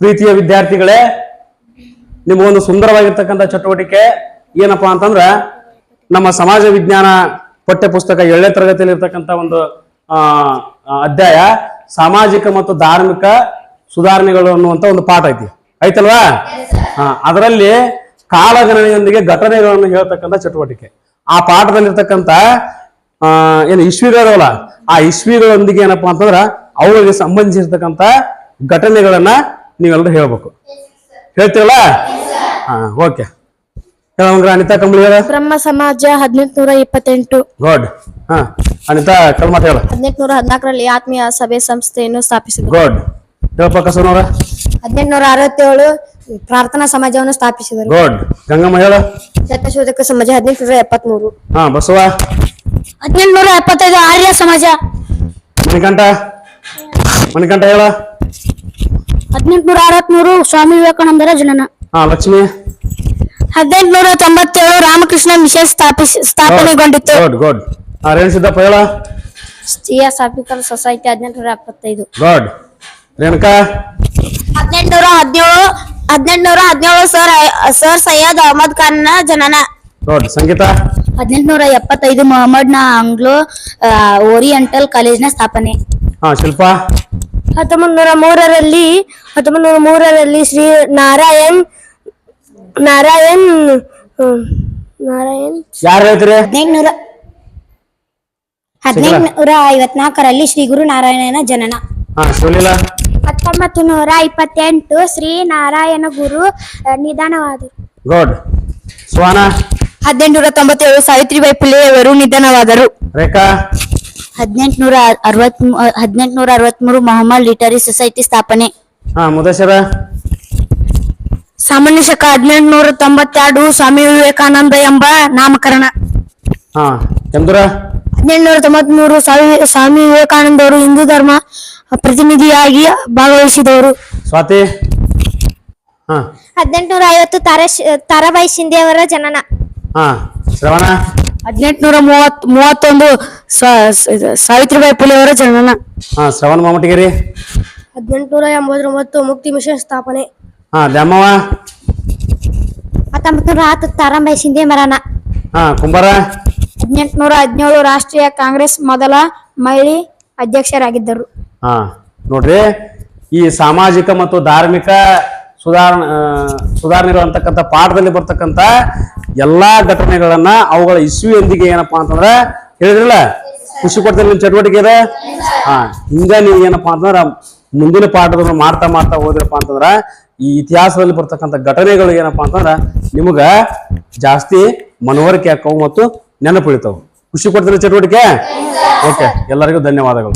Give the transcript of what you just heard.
ಪ್ರೀತಿಯ ವಿದ್ಯಾರ್ಥಿಗಳೇ, ನಿಮಗೊಂದು ಸುಂದರವಾಗಿರ್ತಕ್ಕಂಥ ಚಟುವಟಿಕೆ ಏನಪ್ಪಾ ಅಂತಂದ್ರ, ನಮ್ಮ ಸಮಾಜ ವಿಜ್ಞಾನ ಪಠ್ಯ ಪುಸ್ತಕ ಏಳನೇ ತರಗತಿಯಲ್ಲಿ ಇರ್ತಕ್ಕಂಥ ಒಂದು ಅಧ್ಯಾಯ, ಸಾಮಾಜಿಕ ಮತ್ತು ಧಾರ್ಮಿಕ ಸುಧಾರಣೆಗಳು ಅನ್ನುವಂತ ಒಂದು ಪಾಠ ಐತಿ. ಹಾ, ಅದರಲ್ಲಿ ಕಾಲಗಣನೆಯೊಂದಿಗೆ ಘಟನೆಗಳನ್ನು ಹೇಳ್ತಕ್ಕಂಥ ಚಟುವಟಿಕೆ. ಆ ಪಾಠದಲ್ಲಿರ್ತಕ್ಕಂಥ ಏನು ಇಸ್ವಿಗಳಲ್ಲ ಆ ಇಶ್ವಿಗಳೊಂದಿಗೆ ಏನಪ್ಪಾ ಅಂತಂದ್ರ ಅವುಗಳಿಗೆ ಸಂಬಂಧಿಸಿರ್ತಕ್ಕಂಥ ಘಟನೆಗಳನ್ನ ನೀವೆಲ್ಲರೂ ಹೇಳ್ಬೇಕು. ಹೇಳ್ತೀರಲ್ಲ? ಹಾ ಓಕೆ. ಹೇಳಂಗ್ರ ಅನಿತಾ ಕಂಬಳಿ ಹೇಳ ಬ್ರಹ್ಮ ಸಮಾಜ ಹದಿನೆಂಟುನೂರ ಇಪ್ಪತ್ತೆಂಟು. ಗುಡ್ ಹಾ ಅನಿತಾ ಕಲ್ಮತ್ ಹೇಳ. ಹದಿನೆಂಟುನೂರ ಹದಿನಾಲ್ಕರಲ್ಲಿ ಆತ್ಮೀಯ ಸಭೆ ಸಂಸ್ಥೆಯನ್ನು ಸ್ಥಾಪಿಸಿದರು. ಗುಡ್ ಹೇಳಪ್ಪ ಕಸನವರ ಹದಿನೆಂಟುನೂರ ಅರವತ್ತೇಳು ಪ್ರಾರ್ಥನಾ ಸಮಾಜವನ್ನು ಸ್ಥಾಪಿಸಿದರು. ಗುಡ್ ಗಂಗಮ್ಮ ಹೇಳ. ಸತ್ಯಶೋಧಕ ಸಮಾಜ ಹದಿನೆಂಟುನೂರ ಎಪ್ಪತ್ಮೂರು. ಹಾ ಬಸವ. ಹದಿನೆಂಟುನೂರ ಎಪ್ಪತ್ತೈದು ಆರ್ಯ ಸಮಾಜ. ಮಣಿಕಂಠ. ಮಣಿಕಂಠ ಹೇಳ? ಹದಿನೆಂಟುನೂರ ಅರವತ್ಮೂರು ಸ್ವಾಮಿ ವಿವೇಕಾನಂದರ ಜನನ. ಹಾ ಲಕ್ಷ್ಮಿ. ಹದಿನೆಂಟುನೂರ ತೊಂಬತ್ತೇಳು ರಾಮಕೃಷ್ಣ ಮಿಷನ್ ಸ್ಥಾಪಿಸಿ ಸ್ಥಾಪನೆಗೊಂಡಿತು ಗುಡ್ ಗುಡ್ ಹಾ ರೇಣು ಸಿದ್ದಪ್ಪ ಹೇಳ? ಸ್ತ್ರೀಯ ಸಾರ್ವತ್ರಿಕ ಸೊಸೈಟಿ ಹದಿನೆಂಟುನೂರ ಎಪ್ಪತ್ತೈದು. ಗುಡ್ ರೇಣುಕಾ? ಹದಿನೆಂಟುನೂರ ಹದಿನೇಳು ಹದಿನೆಂಟುನೂರ ಹದಿನೇಳು ಸರ್ ಸರ್ ಸೈಯದ್ ಅಹಮದ್ ಖಾನ್ ಜನನ. ಗುಡ್ ಸಂಗೀತ? ಹದಿನೆಂಟುನೂರ ಎಪ್ಪತ್ತೈದು ಮೊಹಮ್ಮದ್ನ ಆಂಗ್ಲೋ ಓರಿಯಂಟಲ್ ಓರಿಯಂಟಲ್ ಕಾಲೇಜ್ನ ಸ್ಥಾಪನೆ. ಹಾ ಶಿಲ್ಪ. ಹತ್ತೊಂಬತ್ ನೂರ ಮೂರರಲ್ಲಿ ಹತ್ತೊಂಬತ್ ನೂರ ಮೂರರಲ್ಲಿ ಶ್ರೀ ನಾರಾಯಣ್ ನಾರಾಯಣ್ ಹ್ಮ್, ನಾರಾಯಣ್. ಯಾರು ಹೇಳ್ತೀರಿ? ಹದಿನೆಂಟುನೂರ ಹದಿನೆಂಟುನೂರ ಐವತ್ನಾಲ್ಕರಲ್ಲಿ ಶ್ರೀ ಗುರು ನಾರಾಯಣನ ಜನನ. ಹಾ ಶಿವಲೀಲಾ ಹತ್ತೊಂಬತ್ತು ನೂರ ಇಪ್ಪತ್ತೆಂಟು ಶ್ರೀ ನಾರಾಯಣ ಗುರು ನಿಧಾನವಾದರು. ಗುಡ್ ಸುಹಾನ ಹದಿನೆಂಟುನೂರ ತೊಂಬತ್ತೇಳು ಸಾವಿತ್ರಿಬಾಯಿ ಪುಲೆಯವರು ಅವರು ನಿಧನವಾದರು. ರೇಖಾ. ಹದಿನೆಂಟುನೂರ ಅರವತ್ ಹದಿನೆಂಟುನೂರ ಅರವತ್ಮೂರು ಮೊಹಮ್ಮದ್ ಲಿಟರಿ ಸೊಸೈಟಿ ಸ್ಥಾಪನೆ. ಹಾ ಮುದೇಶ್ವರ ಸಾಮಾನ್ಯ ಶಕ ಹದಿನೆಂಟುನೂರ ತೊಂಬತ್ತೆರಡು ಸ್ವಾಮಿ ವಿವೇಕಾನಂದ ಎಂಬ ನಾಮಕರಣ. ಹಾ ಚಂದ್ರ ಹದಿನೆಂಟುನೂರ ತೊಂಬತ್ಮೂರು ಸ್ವಾಮಿ ಸ್ವಾಮಿ ವಿವೇಕಾನಂದ ಅವರು ಹಿಂದೂ ಧರ್ಮ ಪ್ರತಿನಿಧಿಯಾಗಿ ಭಾಗವಹಿಸಿದವರು. ಸ್ವಾತಿ? ಹಾ. ಹದಿನೆಂಟುನೂರ ಐವತ್ತು ತಾರ ತಾರಾಬಾಯಿ ಶಿಂದೆ ಅವರ ಜನನ. ಹಾ ಶ್ರವಣ. ಹದಿನೆಂಟುನೂರ ಮೂವತ್ ಮೂವತ್ತೊಂದು ಸಾವಿತ್ರಿಬಾಯಿ ಪುಲೆ ಅವರ ಜನನ ಹಾ ಶ್ರವಣ ಮಾಮಟಿಗಿರಿ. ಹದಿನೆಂಟುನೂರ ಎಂಬತ್ತೊಂಬತ್ತು ಮುಕ್ತಿ ಮಿಷನ್ ಸ್ಥಾಪನೆ. ಹಾ ದ್ಯಾಮವ್ವ. ಹತ್ತೊಂಬತ್ತು ನೂರ ಹತ್ತು ತಾರಾಂಬಾಯಿ ಸಿಂಧೆ ಮರಣ. ಹಾ ಕುಂಬಾರ. ಹದಿನೆಂಟುನೂರ ಹದಿನೇಳು ರಾಷ್ಟ್ರೀಯ ಕಾಂಗ್ರೆಸ್ ಮೊದಲ ಮಹಿಳೆ ಅಧ್ಯಕ್ಷರಾಗಿದ್ದರು. ಹಾ ನೋಡ್ರಿ ಈ ಸಾಮಾಜಿಕ ಮತ್ತು ಧಾರ್ಮಿಕ ಸುಧಾರಣ ಸುಧಾರಣೆ ಸುಧಾರಣೆಗಳು ಅಂತಕ್ಕಂಥ ಪಾಠದಲ್ಲಿ ಬರ್ತಕ್ಕಂಥ ಎಲ್ಲಾ ಘಟನೆಗಳನ್ನ ಅವುಗಳ ಇಸ್ವಿಯೊಂದಿಗೆ ಏನಪ್ಪಾ ಅಂತಂದ್ರೆ ಹೇಳಿದ್ರಲ್ಲ? ಖುಷಿ ಕೊಡ್ತಾರೆ ನಿಮ್ ಚಟುವಟಿಕೆ ಇದೆ? ಹಾ ಹಿಂಗ ನೀವು ಏನಪ್ಪಾ ಅಂತಂದ್ರ ಮುಂದಿನ ಪಾಠದನ್ನು ಮಾಡ್ತಾ ಮಾಡ್ತಾ ಹೋದ್ರಪ್ಪ ಅಂತಂದ್ರ ಈ ಇತಿಹಾಸದಲ್ಲಿ ಬರ್ತಕ್ಕಂಥ ಘಟನೆಗಳು ಏನಪ್ಪಾ ಅಂತಂದ್ರ ನಿಮಗ ಜಾಸ್ತಿ ಮನವರಿಕೆ ಹಾಕವು ಮತ್ತು ನೆನಪು ಇಳಿತಾವು ಖುಷಿ ಕೊಡ್ತಾರೆ ಚಟುವಟಿಕೆ? ಓಕೆ ಎಲ್ಲರಿಗೂ ಧನ್ಯವಾದಗಳು.